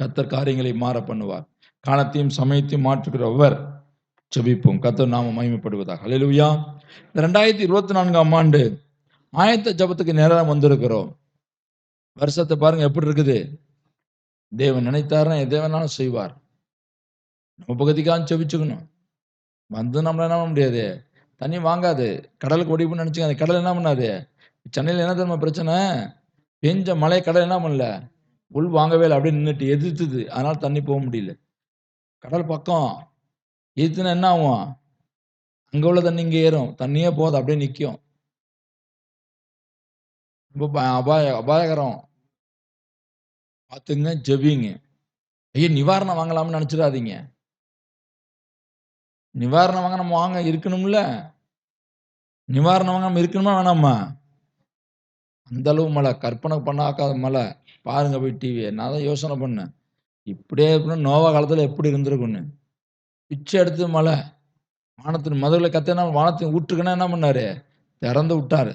கத்தர் காரியங்களை மாற பண்ணுவார். காலத்தையும் சமயத்தையும் மாற்றுகிறவர் ஜெபிப்போம். கத்தர் நாம மகிமைப்படுவதாக. ஹalleluya இந்த ரெண்டாயிரத்தி இருபத்தி நான்காம் ஆண்டு ஆயத்த ஜபத்துக்கு நேரம் வந்திருக்கிறோம். வருஷத்தை பாருங்க எப்படி இருக்குது? தேவன் நினைத்தாருன்னா எதை வேணாலும் செய்வார். நம்ம பகுதிக்காக செபிச்சுக்கணும் வந்து நம்மள என்ன பண்ண முடியாது? தண்ணி வாங்காது. கடலுக்கு ஓடிப்புன்னு நினைச்சுங்க அந்த கடல் என்ன பண்ணாது சென்னையில் என்ன தெரியுமா பிரச்சனை? பெஞ்ச மழை கடல் என்ன பண்ணல? உள் வாங்கவே இல்லை அப்படியே நின்றுட்டு எதிர்த்துது. அதனால தண்ணி போக முடியல. கடல் பக்கம் எதிர்த்துனா என்ன ஆகும்? அங்கே உள்ள தண்ணி இங்கே ஏறும். தண்ணியே போகாது அப்படியே நிற்கும் ரொம்ப அபாய அபாயகரம். பார்த்துங்க ஜெபிங்க. ஐயோ நிவாரணம் வாங்கலாம்னு நினச்சிடாதீங்க. நிவாரணம் வாங்க நம்ம வாங்க இருக்கணும்ல. நிவாரணம் வாங்காம இருக்கணுமா வேணாமா? அந்த அளவு மழை. கற்பனை பண்ணாக்காத மழை. பாருங்க போய் டிவியை நான் தான் யோசனை பண்ணேன். இப்படியே இருக்கணும். நோவா காலத்தில் எப்படி இருந்திருக்குன்னு பிச்சை எடுத்து மழை. வானத்தின் மதுரை கத்தினா வானத்தின் விட்டுருக்குன்னா என்ன பண்ணாரு? திறந்து விட்டாரு.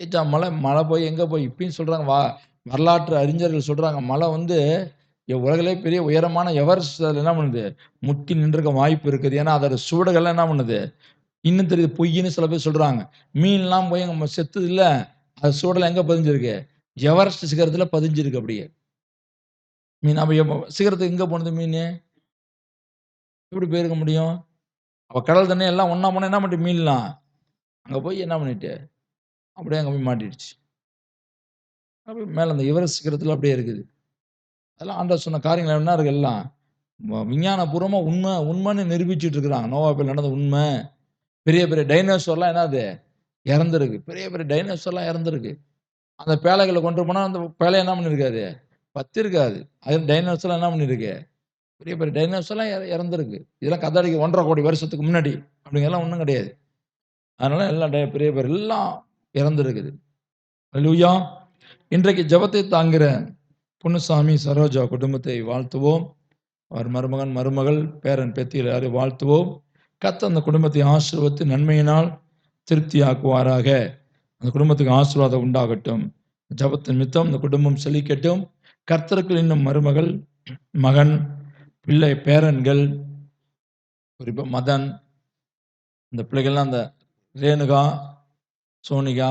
ஏச்சா மழை மழை போய் எங்கே போய்? இப்பயும் சொல்கிறாங்க வா வரலாற்று அறிஞர்கள் சொல்கிறாங்க மழை வந்து உலகிலே பெரிய உயரமான எவரெஸ்ட் அதில் என்ன பண்ணுது? முட்டி நின்றுக்க வாய்ப்பு இருக்குது. ஏன்னா அதோட சுவடுகள்லாம் என்ன பண்ணுது? இன்னும் தெரியுது பொய்ன்னு சில பேர் சொல்கிறாங்க மீன்லாம் போய் எங்கள் செத்துது இல்லை. அது சுவடுல எங்கே பதிஞ்சிருக்கு? எவரெஸ்ட் சிகரத்தில் பதிஞ்சிருக்கு அப்படியே. மீன் அப்ப சிகரத்துக்கு எங்கே போனது மீன்? எப்படி போயிருக்க முடியும்? அப்போ கடல் தண்ணி எல்லாம் ஒன்றா போனால் என்ன பண்ணிட்டு மீன்லாம்? அங்கே போய் என்ன பண்ணிட்டு? அப்படியே அங்கே போய் மாட்டிடுச்சு. அப்படியே மேலே அந்த எவரெஸ்ட் சிகரத்தில் அப்படியே இருக்குது. அதெல்லாம் ஆண்டா சொன்ன காரியங்கள் என்ன இருக்கு எல்லாம்? விஞ்ஞானபூர்வமாக உண்மை உண்மைன்னு நிரூபிச்சுட்டு இருக்கிறாங்க. நோவாப்பில் நடந்த உண்மை. பெரிய பெரிய டைனோசர்லாம் என்னது? இறந்துருக்கு. பெரிய பெரிய டைனோசர்லாம் இறந்துருக்கு. அந்த பேழைகளை கொண்டு போனால் அந்த பேழை என்ன பண்ணியிருக்காது பத்து இருக்காது அது டைனோசர்லாம் என்ன பண்ணியிருக்கு பெரிய பெரிய டைனோசர்லாம் இறந்துருக்கு. இதெல்லாம் கதாடிக்கு ஒன்றரை கோடி வருஷத்துக்கு முன்னாடி அப்படிங்கெல்லாம் ஒன்றும் கிடையாது. அதனால எல்லாம் டை- பெரிய பெரிய எல்லாம் இறந்துருக்குது. அல்லூயா இன்றைக்கு ஜெபத்தை தாங்குகிற பொன்னுசாமி சரோஜா குடும்பத்தை வாழ்த்துவோம். அவர் மருமகன் மருமகள் பேரன் பேத்தியில் எல்லாரையும் வாழ்த்துவோம். கத்த அந்த குடும்பத்தை ஆசிர்வத்து நன்மையினால் திருப்தியாக்குவாராக. அந்த குடும்பத்துக்கு ஆசீர்வாதம் உண்டாகட்டும். ஜபத்தின் மித்தம் இந்த குடும்பம் செழிக்கட்டும். கர்த்தருக்கு இன்னும் மருமகள் மகன் பிள்ளை பேரன்கள் குறிப்பாக மதன் இந்த பிள்ளைகள்லாம் அந்த ரேணுகா சோனிகா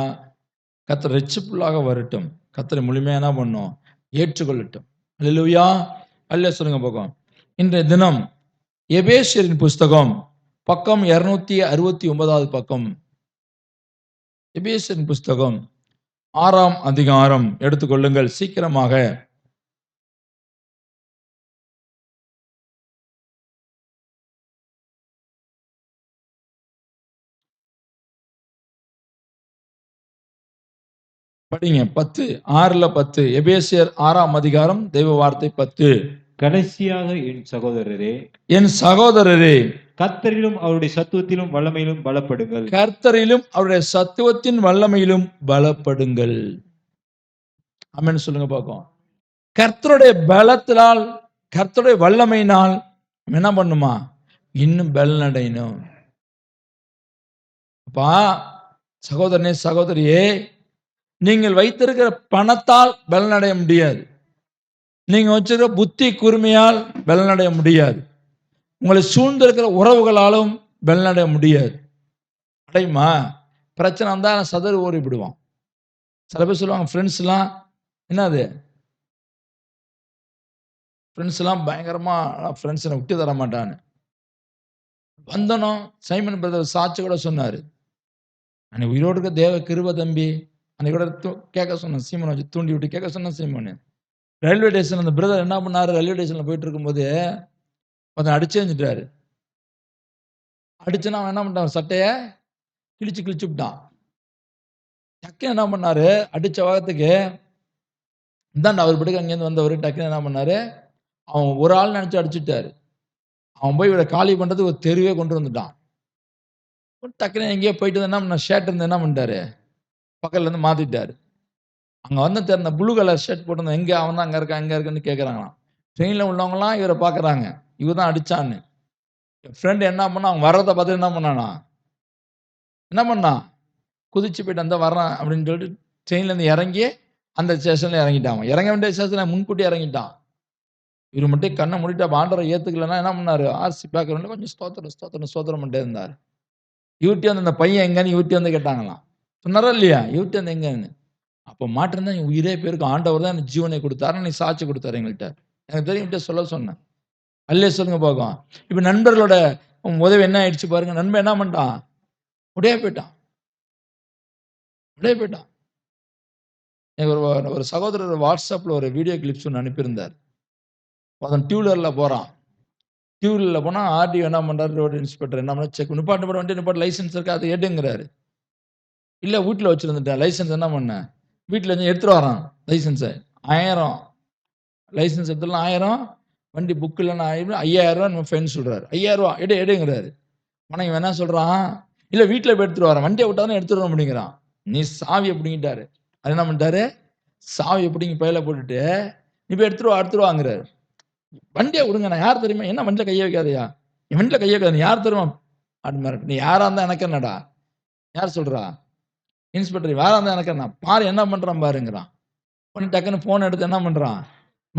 கத்தர் ரெச்சிப்புள்ளாக வரட்டும். கத்தரை முழுமையான பண்ணும்? ஏற்றுக்கொள்ளட்டும். அல்லேலூயா அல்ல சொல்லுங்க பக்கம் இன்றைய தினம் எபேசியரின் புஸ்தகம் பக்கம் இரநூத்தி அறுபத்தி ஒன்பதாவது பக்கம். எபேசியரின் புஸ்தகம் ஆறாம் அதிகாரம். எடுத்துக்கொள்ளுங்கள். சீக்கிரமாக. படிங்க. பத்து ஆறுல பத்து. எபேசியர் ஆறாம் அதிகாரம் தெய்வ வார்த்தை பத்து. கடைசியாக என் சகோதரரே. என் சகோதரரே. கர்த்தரிலும் அவருடைய சத்துவத்திலும் வல்லமையிலும் பலப்படுங்கள். கர்த்தரிலும் அவருடைய சத்துவத்தின் வல்லமையிலும் பலப்படுங்கள். ஆமென்னு சொல்லுங்க பார்ப்போம் கர்த்தருடைய பலத்தினால் கர்த்தருடைய வல்லமையினால் என்ன பண்ணுமா? இன்னும் பலனடையணும். அப்பா சகோதரனே சகோதரியே நீங்கள் வைத்திருக்கிற பணத்தால் பலனடைய முடியாது. நீங்க வச்சிருக்கிற புத்தி கூர்மையால் பலனடைய முடியாது. உங்களை சூழ்ந்திருக்கிற உறவுகளாலும் வெளிநடைய முடியாது. அடையுமா? பிரச்சனை வந்தால் நான் ஓடி விடுவான் சில பேர் சொல்லுவாங்க ஃப்ரெண்ட்ஸ்லாம் என்னது? ஃப்ரெண்ட்ஸ்லாம் பயங்கரமாக ஃப்ரெண்ட்ஸ் என்னை விட்டு தர மாட்டான்னு. வந்தனும் சைமன் பிரதர் சாட்சி கூட சொன்னார். அன்னைக்கு உயிரோடு இருக்க தேவ கிருப தம்பி. அன்னைக்கு கூட தூ- கேட்க சொன்னேன் சீமனை வச்சு தூண்டி விட்டு கேட்க சொன்னேன் சீமன். ரயில்வே ஸ்டேஷன் அந்த பிரதர் என்ன பண்ணார்? ரயில்வே ஸ்டேஷனில் போயிட்டு இருக்கும்போது ஒருத்தன் அடிச்சே இருந்துட்டாரு அடிச்சுனா அவன் என்ன பண்ணிட்டான்? சட்டையை கிழிச்சு கிழிச்சு விட்டான். டக்குன்னு என்ன பண்ணாரு? அடிச்ச வாகத்துக்கு இந்தாண்ட அவர் படுக்க அங்கேருந்து வந்தவர். டக்குன்னு என்ன பண்ணாரு? அவன் ஒரு ஆள் நினைச்சு அடிச்சுட்டாரு. அவன் போய் இவரை காலி பண்றதுக்கு ஒரு தெருவே கொண்டு வந்துட்டான். டக்குன்னு எங்கேயோ போயிட்டு என்ன பண்ண ஷர்ட் இருந்து என்ன பண்ணிட்டாரு? பக்கத்துல இருந்து மாத்திட்டாரு. அங்க வந்து தெரிந்த ப்ளூ கலர் ஷர்ட் போட்டிருந்தான் எங்க அவன் தான் அங்க இருக்கான் எங்க இருக்குன்னு கேக்குறாங்களாம். ட்ரெயின்ல உள்ளவங்களாம் இவரை பாக்குறாங்க. இவர் தான் அடிச்சான்னு என் ஃப்ரெண்டு என்ன பண்ணா அவன் வர்றதை பார்த்து என்ன பண்ணானா என்ன பண்ணான் குதிச்சு போயிட்டு அந்த வர்றான் அப்படின்னு சொல்லிட்டு ட்ரெயின்லேருந்து இறங்கி அந்த ஸ்டேஷன்ல இறங்கிட்டான் அவன். இறங்க வேண்டிய ஸ்டேஷனில் முன்கூட்டி இறங்கிட்டான் இவர் மட்டும் கண்ணை மூடிட்டு அப்ப ஆண்டவரை என்ன பண்ணாரு? ஆர்சி பேக்ரவுண்டில் கொஞ்சம் ஸ்தோத்திரம், ஸ்தோத்திரம், ஸ்தோத்திரம் பண்ணிட்டே இருந்தார் இவர்ட்டயும் வந்து அந்த பையன் எங்கன்னு இவர்ட்டயும் வந்து கேட்டாங்களாம். சொன்னாரா இல்லையா? இவர்ட்ட வந்து எங்கன்னு. அப்போ மாட்டிருந்தா என் உயிரே போயிருக்கும். ஆண்டவர் தான் எனக்கு ஜீவனை கொடுத்தாரு நீ சாட்சி கொடுத்தாரு எங்கள்கிட்ட எனக்கு தெரியும் சொல்ல சொன்னேன். அல்லே சொல்லுங்க பார்க்கும் இப்போ நண்பர்களோட உதவி என்ன ஆயிடுச்சு பாருங்க. நண்பன் என்ன பண்ணிட்டான்? உடைய போயிட்டான். உடைய போயிட்டான். எனக்கு ஒரு ஒரு சகோதரர் வாட்ஸ்அப்பில் ஒரு வீடியோ கிளிப்ஸ் ஒன்று அனுப்பியிருந்தார். அதன் டியூலரில் போகிறான் டியூலரில் போனால் ஆர்டிஓ என்ன பண்ணுறாரு ரோடு இன்ஸ்பெக்டர் என்ன பண்ண செக் நிப்பாட்டு போட வண்டி நிப்பாட்டு லைசன்ஸ் இருக்கா? அதை எடுங்கிறாரு. இல்லை வீட்ல வச்சுருந்துட்டேன் லைசென்ஸ் என்ன பண்ணேன் வீட்டில் இருந்து எடுத்துகிட்டு வரான் லைசென்ஸ. 1000 லைசென்ஸ் எடுத்துடலாம் ஆயிரம் வண்டி புக் இல்லன்னா 5000 ரூவா ஃபைன் சொல்றாரு. 5000 ரூவா எடு எடுங்கிறாரு. மனைவி இவன் என்ன இல்லை வீட்டில் போய் எடுத்துட்டு வரேன். வண்டியை விட்டா தானே எடுத்துட்டு வர முடியுங்கிறான். நீ சாவி புடுங்கிட்டாரு. அது என்ன பண்ணிட்டாரு? சாவியை புடுங்கி பையில போட்டுட்டு, நீ போய் எடுத்துருவா வா வண்டியை வாங்கிறாரு. விடுங்க. நான் யார் தெரியுமா? என்ன வண்டியில் கையை வைக்காதையா என் வண்டியில் கையை வைக்காது நீ யார் தெரியுமா? அப்படின்னு நீ யாராக இருந்தால் எனக்கு என்னடா? யார் சொல்கிறா இன்ஸ்பெக்டர் யாரா இருந்தால் எனக்கு என்ன? பாரு என்ன பண்ணுறான் பாருங்கிறான். உடனே டக்குன்னு ஃபோன் எடுத்து என்ன பண்ணுறான்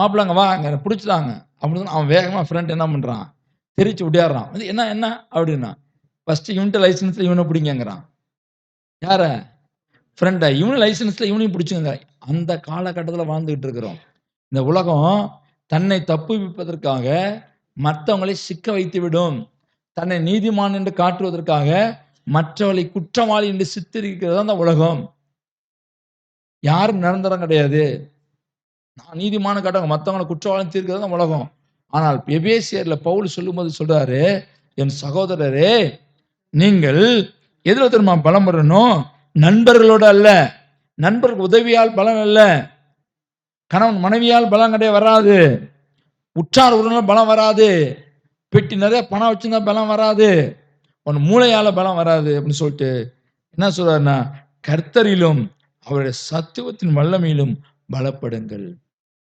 மாப்பிள்ளாங்க வா அங்கே புடிச்சுட்டாங்க. அப்படின்னு அவன் வேகமாக ஃப்ரெண்ட் என்ன பண்ணுறான் தெரிச்சு விடையாடுறான் வந்து என்ன என்ன அப்படின்னா. ஃபஸ்ட்டு இவன்ட்டு லைசன்ஸில் இவனை பிடிங்கங்கிறான். யார? ஃப்ரெண்டை இவனு லைசன்ஸில் இவனையும் பிடிச்சுங்க. அந்த காலகட்டத்தில் வாழ்ந்துகிட்டு இருக்கிறோம். இந்த உலகம் தன்னை தப்புவிப்பதற்காக மற்றவங்களை சிக்க வைத்து விடும். தன்னை நீதிமான் என்று காட்டுவதற்காக மற்றவர்களை குற்றவாளி என்று சித்தரிக்கிறது தான் அந்த உலகம். யாரும் நிரந்தரம் கிடையாது. நான் நீதிமான காட்டுவாங்க. மற்றவங்களை குற்றவாளம் தீர்க்கிறது தான் உலகம். ஆனால் எபேசியர்ல பவுல் சொல்லும்போது சொல்றாரு, என் சகோதரரே நீங்கள் எதில் திரும்ப பலம் பெறணும்? நண்பர்களோட அல்ல. நண்பருக்கு உதவியால் பலன் அல்ல. கணவன் மனைவியால் பலம் கிடையாது வராது. உற்றார் உறவினர் பலம் வராது. பெட்டி நிறைய பணம் வச்சிருந்தா பலம் வராது. உன் மூளையால பலம் வராது அப்படின்னு சொல்லிட்டு என்ன சொல்றாருன்னா கர்த்தரிலும் அவருடைய சத்துவத்தின் வல்லமையிலும் பலப்படுங்கள்.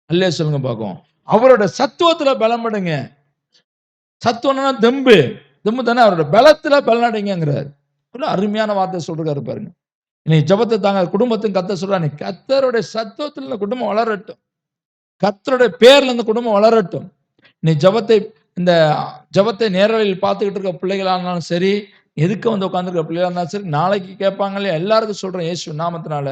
அல்லே சொல்லுங்க பார்க்கும் அவரோட சத்துவத்துல பலப்படுங்க. சத்துவம்னா தெம்பு. தெம்பு தானே அவரோட பலத்துல பலனடைங்கிறார். அருமையான வார்த்தை சொல்றாரு பாருங்க. நீ ஜபத்தை தாங்க குடும்பத்தையும் கத்த சொல்றா நீ கத்தருடைய சத்துவத்தில் இந்த குடும்பம் வளரட்டும். கத்தருடைய பேர்ல இந்த குடும்பம் வளரட்டும். நீ ஜபத்தை இந்த ஜபத்தை நேரலையில் பார்த்துக்கிட்டு இருக்க பிள்ளைகளா இருந்தாலும் சரி, எதுக்கு வந்து உட்காந்துருக்க பிள்ளைகளா இருந்தாலும் சரி, நாளைக்கு கேட்பாங்க இல்லையா? எல்லாருக்கும் சொல்றேன் இயேசு நாமத்தினால.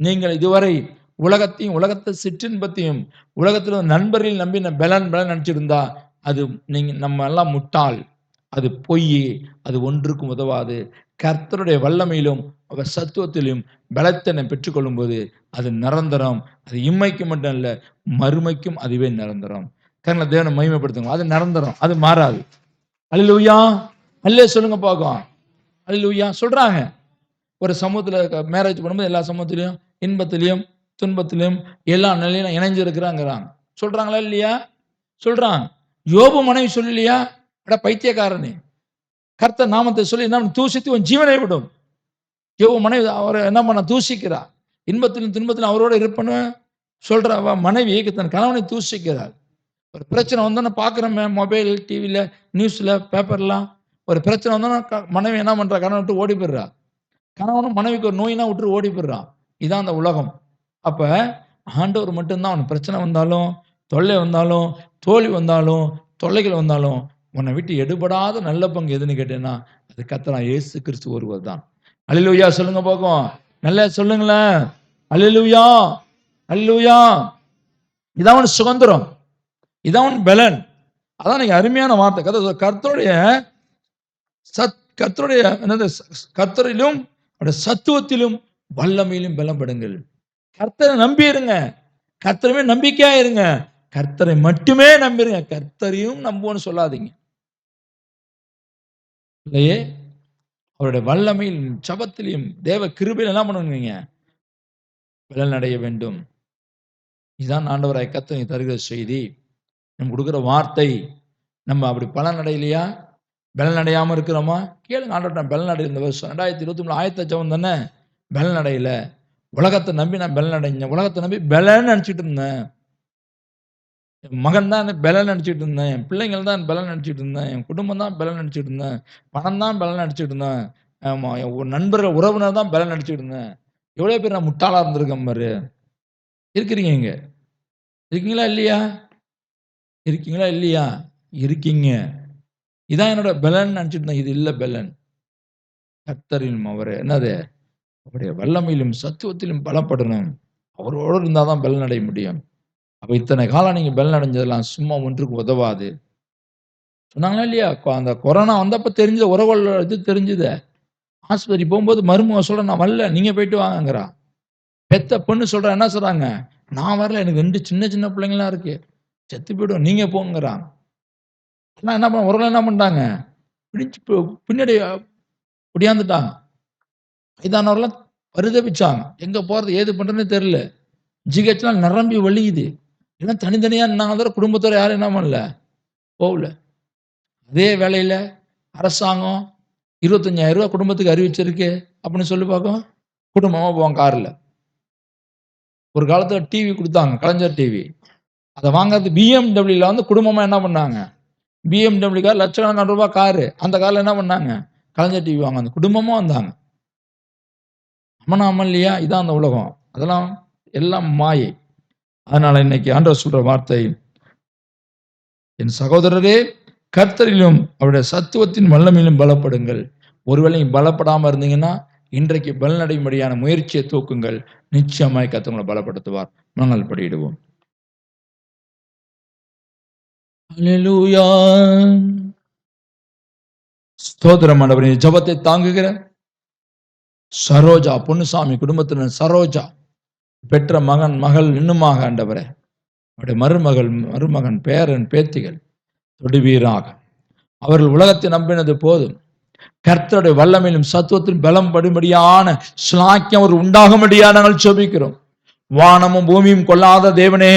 நீங்கள் இதுவரை உலகத்தையும், உலகத்தை சிற்றின்பத்தையும், உலகத்தில் நண்பர்களில் நம்பி பலன் பலன் நினச்சிருந்தா அது நீங்கள் நம்ம எல்லாம் முட்டாள். அது பொய். அது ஒன்றுக்கும் உதவாது. கர்த்தருடைய வல்லமையிலும், அவர் சத்துவத்திலும் பலத்தனை பெற்றுக்கொள்ளும் போது, அது நிரந்தரம். அது இம்மைக்கு மட்டும் இல்ல, மறுமைக்கும் அதுவே நிரந்தரம். கர்ண தேவனை மகிமைப்படுத்துங்க. அது நிரந்தரம். அது மாறாது. அல்லேலூயா. அல்லே சொல்லுங்க பார்க்கும் அல்லேலூயா சொல்றாங்க. ஒரு சமூகத்தில் மேரேஜ் பண்ணும்போது எல்லா சமூகத்திலையும் இன்பத்திலையும் துன்பத்திலும் எல்லா நிலையிலும் இணைஞ்சிருக்கிறாங்கிறாங்க சொல்றாங்களா இல்லையா? சொல்றாங்க. யோபு மனைவி சொல்லலையா? அட பைத்தியக்காரனே. கர்த்த நாமத்தை சொல்லி என்ன தூசித்து உன் ஜீவனை விடும். யோபு மனைவி அவர் என்ன பண்ண தூசிக்கிறா. இன்பத்திலும் துன்பத்திலும் அவரோட இருப்பன்னு சொல்ற மனைவி தன் கணவனை தூசிக்கிறார். ஒரு பிரச்சனை வந்தோன்னா பார்க்குறோமே மொபைல், டிவியில் நியூஸில் பேப்பர்லாம் ஒரு பிரச்சனை வந்தோன்னா மனைவி என்ன பண்ணுறா கணவன் விட்டு ஓடி போயிடுறா. கணவனும் மனைவிக்கு ஒரு நோயினா விட்டு ஓடி போயிடுறான். இதான் அந்த உலகம். அப்ப ஆண்டவர் மட்டும்தான் அவனுக்கு பிரச்சனை வந்தாலும், தொல்லை வந்தாலும், தோல்வி வந்தாலும், தொல்லைகள் வந்தாலும், உன்னை விட்டு எடுபடாத நல்ல பங்கு எதுன்னு கேட்டேன்னா, அது கர்த்தராகிய ஏசு கிறிஸ்து ஒருவர் தான். அல்லேலூயா சொல்லுங்க பாப்போம். நல்லா சொல்லுங்களேன். அல்லேலூயா. அல்லேலூயா. இதான் உன் சுதந்திரம். இதான் உன் பலன். அதான் நீங்க அருமையான வார்த்தை. கதை கர்த்தருடைய சத் கர்த்தருடைய என்னது கர்த்தரிலும் சத்துவத்திலும் வல்லமையிலும் பலப்படுங்கள். கர்த்தரை நம்பி இருங்க. கர்த்தருமே நம்பிக்கையா இருங்க. கர்த்தரை மட்டுமே நம்பிருங்க. கர்த்தரையும் நம்புவோன்னு சொல்லாதீங்க. இல்லையே அவருடைய வல்லமையில் சபத்திலையும் தேவ கிருபையில் என்ன பண்ணுவீங்க? பலன் நடைய வேண்டும். இதுதான் ஆண்டவராய் கர்த்தர் தருகிற செய்தி. நம்ம கொடுக்குற வார்த்தை நம்ம அப்படி பலன் அடையலையா? பலன் இருக்கிறோமா? கேளுங்க ஆண்டவர்ட்ட பலன் இந்த வருஷம் 2023 ஆயத்த ஜெபம் தானே. பலன் அடையல. உலகத்தை நம்பி நான் பலன் அடைஞ்சேன். உலகத்தை நம்பி பலன்னு நினச்சிட்டு இருந்தேன். என் மகன் தான் எனக்கு பலன் நினைச்சிட்டு இருந்தேன். என் பிள்ளைங்கள் தான் பலன் நினச்சிட்டு இருந்தேன். என் குடும்பம் தான் பலன் நினச்சிட்டு இருந்தேன். பணம் தான் பலன் நினச்சிட்டு இருந்தேன். ஆமாம் என் நண்பர்கள், உறவினர் தான் பலன் நினச்சிட்டு இருந்தேன். எவ்வளோ பேர் நான் முட்டாளாக இருந்திருக்கேன் பாரு. இருக்கிறீங்க இங்கே இருக்கீங்களா இல்லையா? இருக்கீங்களா இல்லையா இருக்கீங்க இதான் என்னோட பலன் நினச்சிட்டு இருந்தேன் இது இல்லை பலன் கத்தரின் அவர் என்னது அவருடைய வல்லமையிலும் சத்துவத்திலும் பலப்படணும். அவரோடு இருந்தால் தான் பலன் அடைய முடியும். அப்போ இத்தனை காலம் நீங்கள் பலன் அடைஞ்சதெல்லாம் சும்மா ஒன்றுக்கு உதவாது. சொன்னாங்களா இல்லையா? கொ- அந்த கொரோனா வந்தப்போ தெரிஞ்சது உறவுகள் இது தெரிஞ்சுது. ஆஸ்பத்திரி போகும்போது மருமக சொல்கிறேன் நான் வரல நீங்கள் போயிட்டு வாங்கங்கிறா. பெத்த பொண்ணு சொல்ற என்ன சொல்கிறாங்க நான் வரல எனக்கு ரெண்டு சின்ன சின்ன பிள்ளைங்களாம் இருக்கு. செத்து போய்டும் நீங்கள் போங்கிறான் ஆனால் என்ன பண்ண உறவுகள் என்ன பண்ணிட்டாங்க பிடிச்சு பின்னாடி குடியாந்துட்டாங்க. இதானவரெல்லாம் பரிதபிச்சாங்க. எங்க போறது ஏது பண்றதுன்னு தெரியல. ஜிஹெச்லாம் நிரம்பி வலியுது எல்லாம் தனித்தனியா இருந்தாங்க குடும்பத்தோட யாரும் என்ன பண்ணல? போகல. அதே வேலையில அரசாங்கம் இருபத்தஞ்சாயிரம் ரூபா குடும்பத்துக்கு அறிவிச்சிருக்கு அப்படின்னு சொல்லி பார்க்கும் குடும்பமா போவோம் கார்ல ஒரு காலத்துல டிவி கொடுத்தாங்க கலைஞர் டிவி அதை வாங்குறது பிஎம்டபிள்யூல வந்து குடும்பமா என்ன பண்ணாங்க? பிஎம்டபிள்யூ கார் லட்சக்கணக்கான ரூபாய் காரு அந்த கார்ல என்ன பண்ணாங்க? கலைஞர் டிவி வாங்க அந்த குடும்பமாக வந்தாங்க. அம்மனா இல்லையா இதான் அந்த உலகம். அதெல்லாம் எல்லாம் மாயை. அதனால இன்னைக்கு ஆண்டவர் சொல்ற வார்த்தை என் சகோதரரே கர்த்தரிலும் அவருடைய சத்துவத்தின் வல்லமையிலும் பலப்படுங்கள். ஒருவேளை பலப்படாமல் இருந்தீங்கன்னா இன்றைக்கு பலனடையும்படியான முயற்சியை தூக்குங்கள். நிச்சயமாய் கத்தவங்களை பலப்படுத்துவார். நாங்கள் படியிடுவோம் அல்லேலூயா ஸ்தோத்திரம் ஆண்டவரே ஜபத்தை தாங்குகிற. சரோஜா பொன்னுசாமி குடும்பத்தினர் சரோஜா பெற்ற மகன் மகள் இன்னுமாக ஆண்டவரே. அவருடைய மருமகள் மருமகன் பேரன் பேத்திகள் தொடுவீராக. அவர்கள் உலகத்தை நம்பினது போதும். கர்த்தருடைய வல்லமையிலும் சத்துவத்திலும் பலம் படும்படியான ஸ்லாக்கியம் அவர் உண்டாகும்படியா நாங்கள் சொபிக்கிறோம் வானமும் பூமியும் கொள்ளாத தேவனே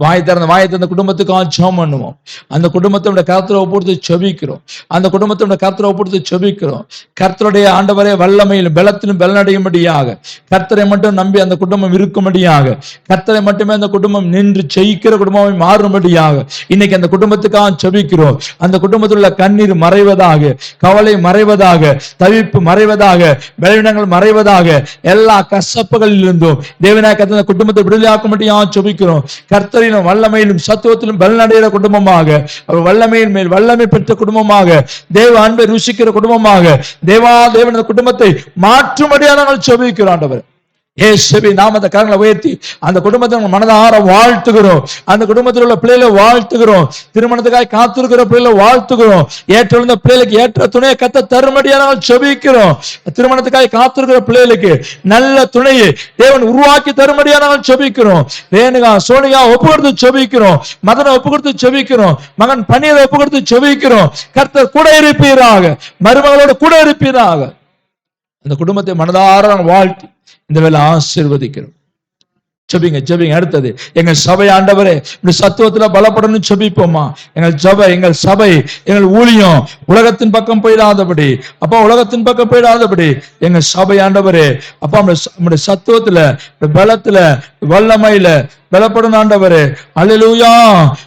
வாய் திறந்த வாயை திறந்த குடும்பத்துக்காக ஜெபம் பண்ணுவோம். அந்த குடும்பத்தோட கருத்துல பொறுத்து செபிக்கிறோம் அந்த குடும்பத்தோட கருத்துல பொறுத்து செபிக்கிறோம் கர்த்தருடைய ஆண்டவரே வல்லமையிலும் பலத்திலும் பலனடையும்படியாக கர்த்தரை மட்டும் நம்பி அந்த குடும்பம் இருக்கும்படியாக கர்த்தரை மட்டுமே அந்த குடும்பம் நின்று ஜெயிக்கிற குடும்பமாய் மாறும்படியாக இன்னைக்கு அந்த குடும்பத்துக்காக செபிக்கிறோம் அந்த குடும்பத்தில் உள்ள கண்ணீர் மறைவதாக கவலை மறைவதாக தவிப்பு மறைவதாக பலவீனங்கள் மறைவதாக எல்லா கசப்புகளிலிருந்தும் இருந்தும் தேவனாய் அந்த குடும்பத்தை விடுதலையாக்கும்படியாக செபிக்கிறோம் கர்த்தரின் வல்லமையிலும் சத்துவத்திலும் பலனடைகிற குடும்பமாக அவர் வல்லமையின் மேல் வல்லமை பெற்ற குடும்பமாக தேவ அன்பை ருசிக்கிற குடும்பமாக தேவா தேவனது குடும்பத்தை மாற்றும்படியாக நாங்கள் செபிக்கிறோம் ஆண்டவர். ஏசுவி நாமத்தை கரங்களை உயர்த்தி அந்த குடும்பத்தை மனதார வாழ்த்துகிறோம். அந்த குடும்பத்தில் உள்ள பிள்ளைகளை வாழ்த்துகிறோம். திருமணத்துக்காக காத்திருக்கிற பிள்ளைகளை வாழ்த்துகிறோம். ஏற்றெழுந்த பிள்ளைகளுக்கு ஏற்ற துணையை கத்த தருமடியா நாங்கள் செபிக்கிறோம் திருமணத்துக்காக காத்திருக்கிற பிள்ளைகளுக்கு நல்ல துணையை தேவன் உருவாக்கி தருமடியா நாங்கள் செபிக்கிறோம் ரேணுகா சோனிகா ஒப்பு கொடுத்து செபிக்கிறோம் மதனை ஒப்பு கொடுத்து செபிக்கிறோம் மகன் பணியரை ஒப்பு கொடுத்து செபிக்கிறோம் கர்த்தர் கூட இருப்பீராக. மருமகளோட கூட இருப்பீராக. அந்த குடும்பத்தை மனதார வாழ்த்தி இந்த வேலை ஆசிர்வதிக்கிறோம். ஜபிங்க செபிங்க அடுத்தது எங்க சபை ஆண்டவரே இந்த சத்துவத்துல பலப்படணும் ஜபிப்போமா? எங்கள் சபை எங்கள் சபை எங்கள் ஊழியம் உலகத்தின் பக்கம் போயிடாதபடி அப்பா உலகத்தின் பக்கம் போயிடாதபடி எங்க சபை ஆண்டவரே அப்பா நம்முடைய ச- நம்முடைய சத்துவத்துல பலத்துல வல்லமையில பலப்படும் ஆண்டவரே. அல்லேலூயா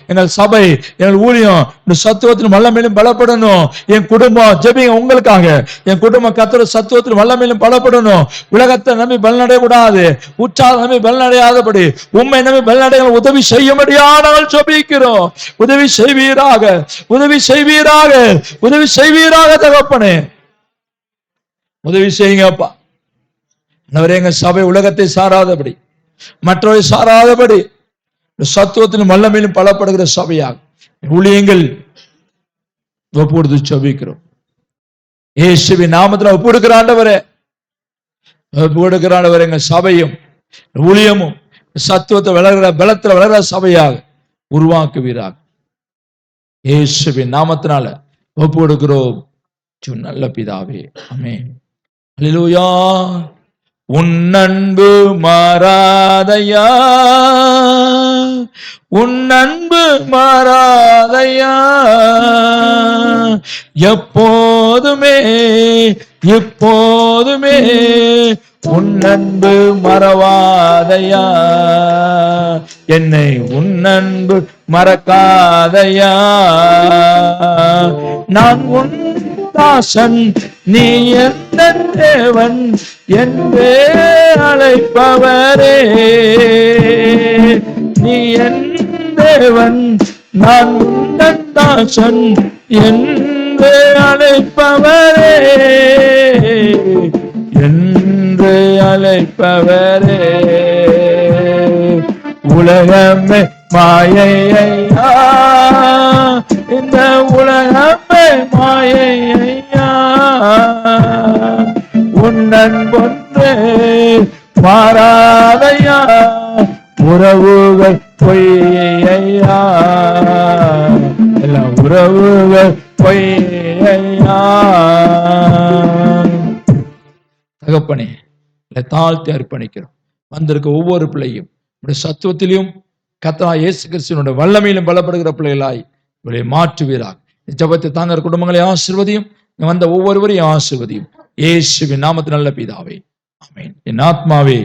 எங்கள் சபை எங்கள் ஊழியம் இந்த சத்துவத்தின் வல்லமையிலும் பலப்படணும். என் குடும்பம் ஜெபிங்க உங்களுக்காக. என் குடும்பம் கத்தோட சத்துவத்தின் வல்லமையிலும் பலப்படணும். உலகத்தை நம்பி பலனடைய கூடாது உற்சாக நம்பி பலனடையாதபடி உண்மை நம்பி பலனடைய உதவி செய்யும்படியானால் ஜெபிக்கிறோம். உதவி செய்வீராக. உதவி செய்வீராக. உதவி செய்வீராக தகப்பனே. உதவி செய்யுங்கப்பா. எங்க சபை உலகத்தை சாராதபடி. மற்றவை சாராதபடி. சத்துவத்தின் வல்லமையிலும் பலப்படுகிற சபையாக ஊழியங்கள் ஒப்புடுத்து செபிக்கிறோம். இயேசுவின் நாமத்துல ஒப்புடுக்கிற ஆண்டவரே ஒப்புடுக்கிற ஆண்டவரே எங்க சபையும் ஊழியமும் சத்துவத்தை வளர்கிற பலத்தில் வளர்கிற சபையாக உருவாக்குவீராக. இயேசுவின் நாமத்தினால ஒப்பு கொடுக்கிறோம் நல்ல பிதாவே. அமே அலிலூயா உன்னன்பு மாறாதையா? உன்னன்பு மாறாதையா? எப்போதுமே எப்போதுமே உன்னன்பு மறவாதையா? என்னை உன்னன்பு மறக்காதையா? நான் உன் தாசன் நீ எந்த தேவன் என்பே அழைப்பவரே. நீ என் தேவன் நான் உந்தன் தாசன் என்று அழைப்பவரே. என்று அழைப்பவரே. உலகமே மாயையா. இந்த உலகம் மாயையா உன்னன் பொன்றே மாறாதையா உறவுகள் பொய்யா எல்லாம் உறவுகள் பொய்யா தகப்பனே இல்லை தாழ்த்தி அர்ப்பணிக்கிறோம். வந்திருக்க ஒவ்வொரு பிள்ளையும் உடைய சத்துவத்திலையும் கத்தா இயேசு கிறிஸ்துவனுடைய வல்லமையிலும் பலப்படுகிற பிள்ளைகளாய் இவளை மாற்றுவீராக. ஜெபத்தை தாங்கிற குடும்பங்களை ஆசிர்வதியும் வந்த ஒவ்வொருவரையும் ஆசிர்வதியும். இயேசுவின் நாமத்து நல்ல பிதாவே ஆமென். என் ஆத்மாவே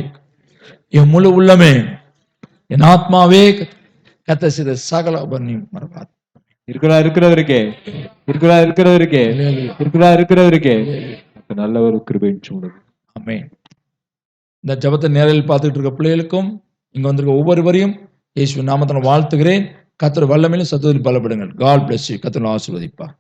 என் முழு உள்ளமே என் ஆத்மாவே கத்த செய்த சகல உபரணையும் மறவாது. இருக்கிறா இருக்கிறவருக்கே இருக்கிறா இருக்கிறவருக்கே இருக்கிறா இருக்கிறவருக்கே நல்ல ஒரு கிருபைன்னு சொல்லுது ஆமென். இந்த ஜெபத்தை நேரில் பார்த்துட்டு இருக்க பிள்ளைகளுக்கும் இங்க வந்திருக்க ஒவ்வொருவரையும் இயேசுவின் நாமத்தில் வாழ்த்துகிறேன். கத்திர வல்லமையிலும் சத்துவத்தில் பலப்படுங்கள். காட் பிளஸ் யூ கத்திர ஆசீர்வதிப்பார்.